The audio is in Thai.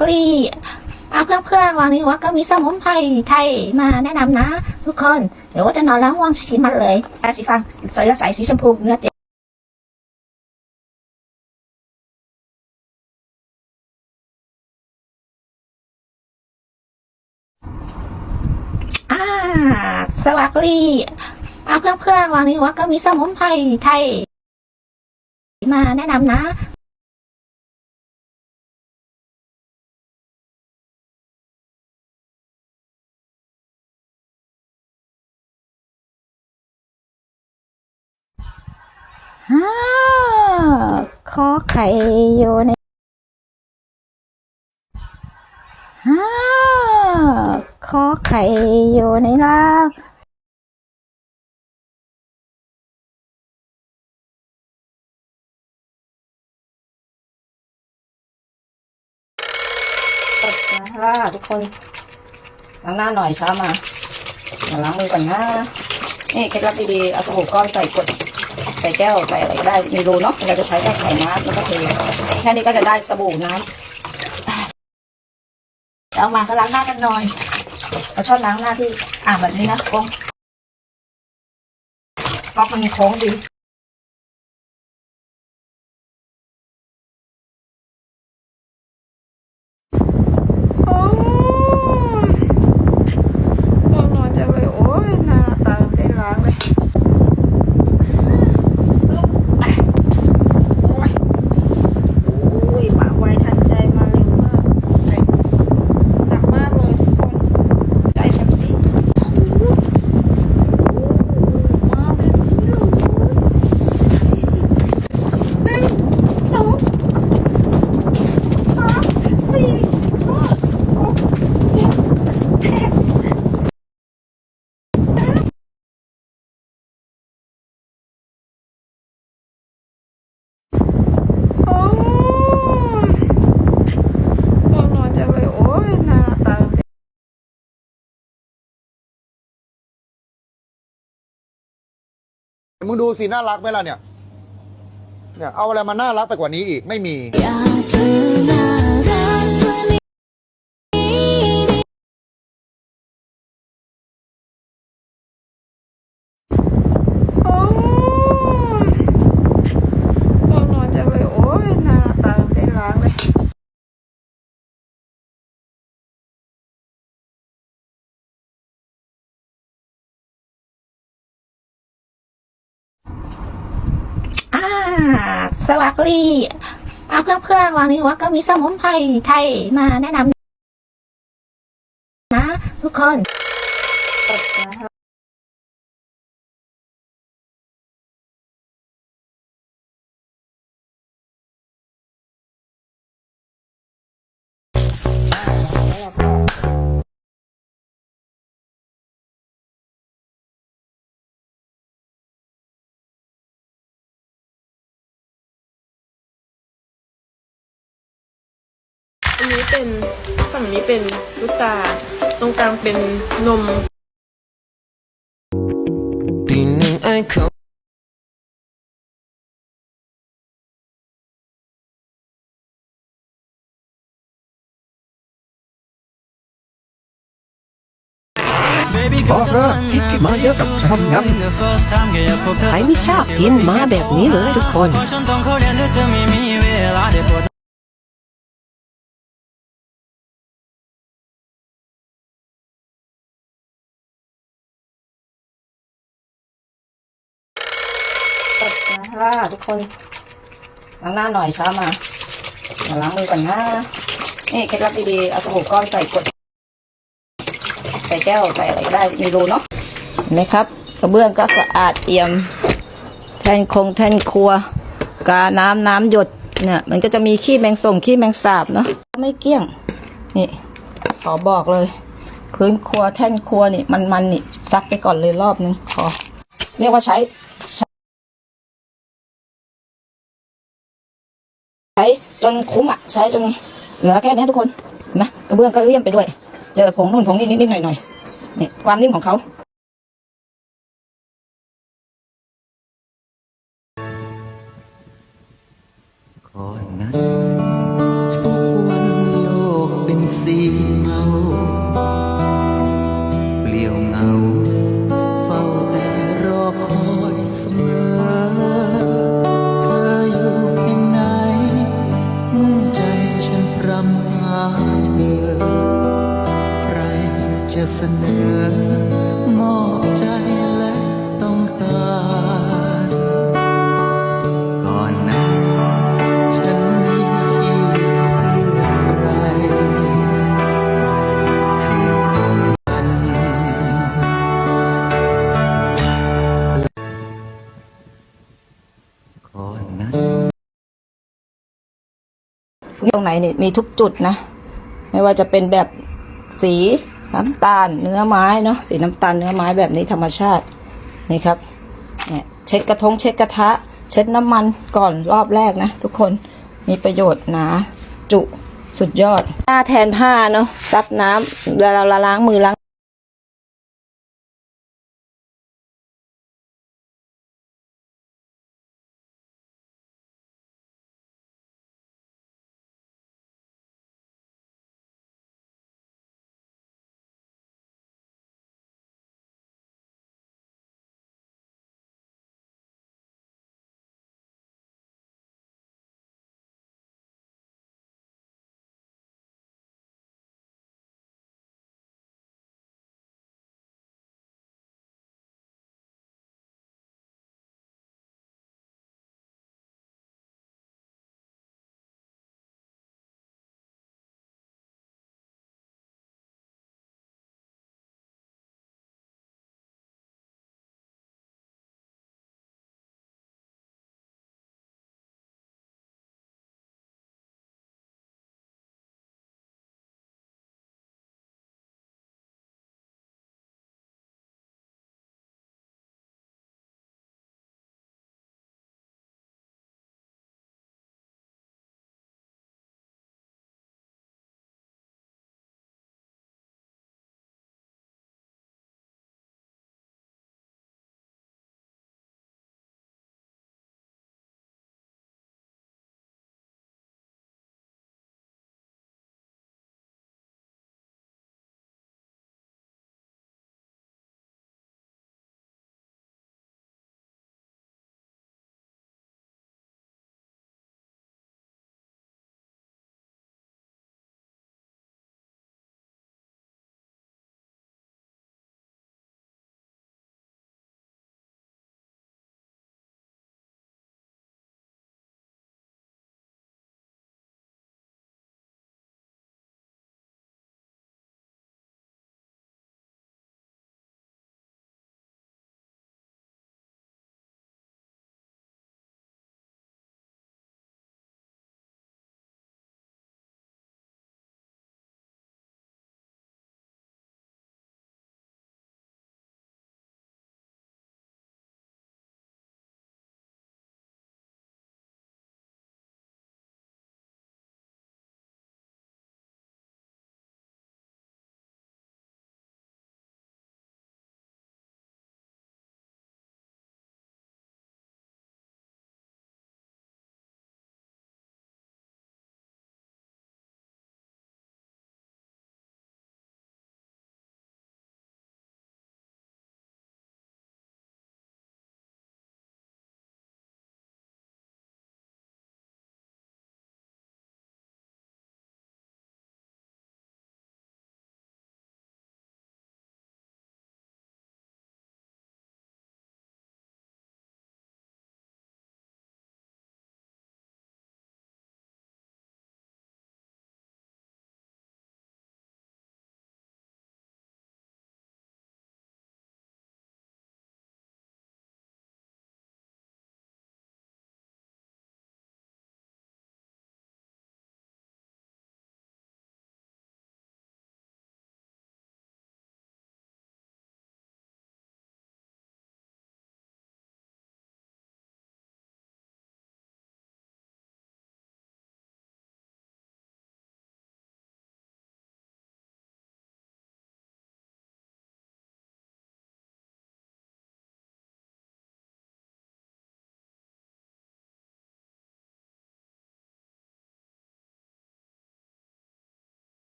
วัสดีอะเพื่อนๆวันนี้ว่าก็มีสมุนไพรไทยมาแนะนำนะ ทุกคน เดี๋ยวว่าจะนอนแล้วว่างสีมันเลยตาสีฟังเสื้อใสสีชมพูเนื้อเจ็บอ่าสวัสดีเอะเพื่อนๆวันนี้ว่าก็มีสมุนไพรไทยมาแนะนำนะ ฮ่าขอไข่อยู่ในฮ่าขอไข่อยู่ในลาวกดนะทุกคนล้างหน้าหน่อยเช้ามามาล้างมือก่อนนะนี่เคล็ดลับดีๆเอาสบู่ก้อนใส่กด ใส่แก้วใส่อะไรก็ได้มีรูเนาะเราจะใช้แค่ไข่น้ำแล้วก็เทแค่นี้ก็จะได้สบู่น้ำเอามาก็ล้างหน้ากันหน่อยเราชอบล้างหน้าที่อ่างแบบนี้นะกงก๊อกมันโค้งดี โอ้ยง่วงนอนจังเลยโอ้ยหน้าตาไม่ได้ล้างเลยโอ้ยโอ้ยมาไวทันใจมาเร็วมากหนักมากเลยทุกคนใจแบบนี้โอ้โหมาแบบนี้เลยหนึ่งสองสามสี่ห้าหกเจ็ดแปด โอ้ยง่วงนอนจังเลยโอ้ยหน้าตาไม่ มึงดูสิน่ารักไหมล่ะเนี่ยเนี่ย เอาอะไรมาน่ารักไปกว่านี้อีกไม่มีโสวัสดีอะเพื่อนๆวันนี้ว่าก็มีสมุนไพรไทยมาแนะนำนะทุกคน เป็นฝั่งนี้เป็นลูกตาตรงกลางเป็นนมตีหนึ่อเขาบอกมาเยอะกับคำย้ำใครไม่ชอบกินมาแบบนี้เลยทุกคน ดนะทุกคนล้างหน้าหน่อยเช้ามามาล้างมือก่อนนะนี่เคล็ดลับดีๆเอาสบู่ก้อนใส่กดใส่แก้วใส่อะไรก็ได้มีรูเนาะเห็นไหมครับ กระเบื้องก็สะอาดเอี่ยม แทนคงแทนครัว กาน้ำน้ำหยดเนี่ยมันก็จะมีขี้แมงส่งขี้แมงสาบเนาะไม่เกลี้ยง นี่ขอบอกเลย พื้นครัวแท่นครัวนี่มันมันนี่ซักไปก่อนเลยรอบนึงขอเรียกว่าใช้ จนคุ้มอะใช้จนเหลือแค่นี้ทุกคนนะกระเบื้องก็เลี่ยมไปด้วย เจอผงนุ่นผงนี่นิดๆหน่อยๆนี่ความนิ่มของเขา นอมอบใจและต้องการก่อนนั้นฉันมีชีวิตเพื่อใครคืนนั้นก่อนนั้นตรงไหนนี่มีทุกจุดนะ ไม่ว่าจะเป็นแบบสี น้ำตาลเนื้อไม้เนาะสีน้ำตาลเนื้อไม้แบบนี้ธรรมชาตินี่ครับเนี่ยเช็ดกระทงเช็ดกระทะ เช็ดน้ำมันก่อนรอบแรกนะ ทุกคนมีประโยชน์หนาจุสุดยอดหน้าแทนผ้าเนาะซับน้ำเวลาเราล้างมือล้าง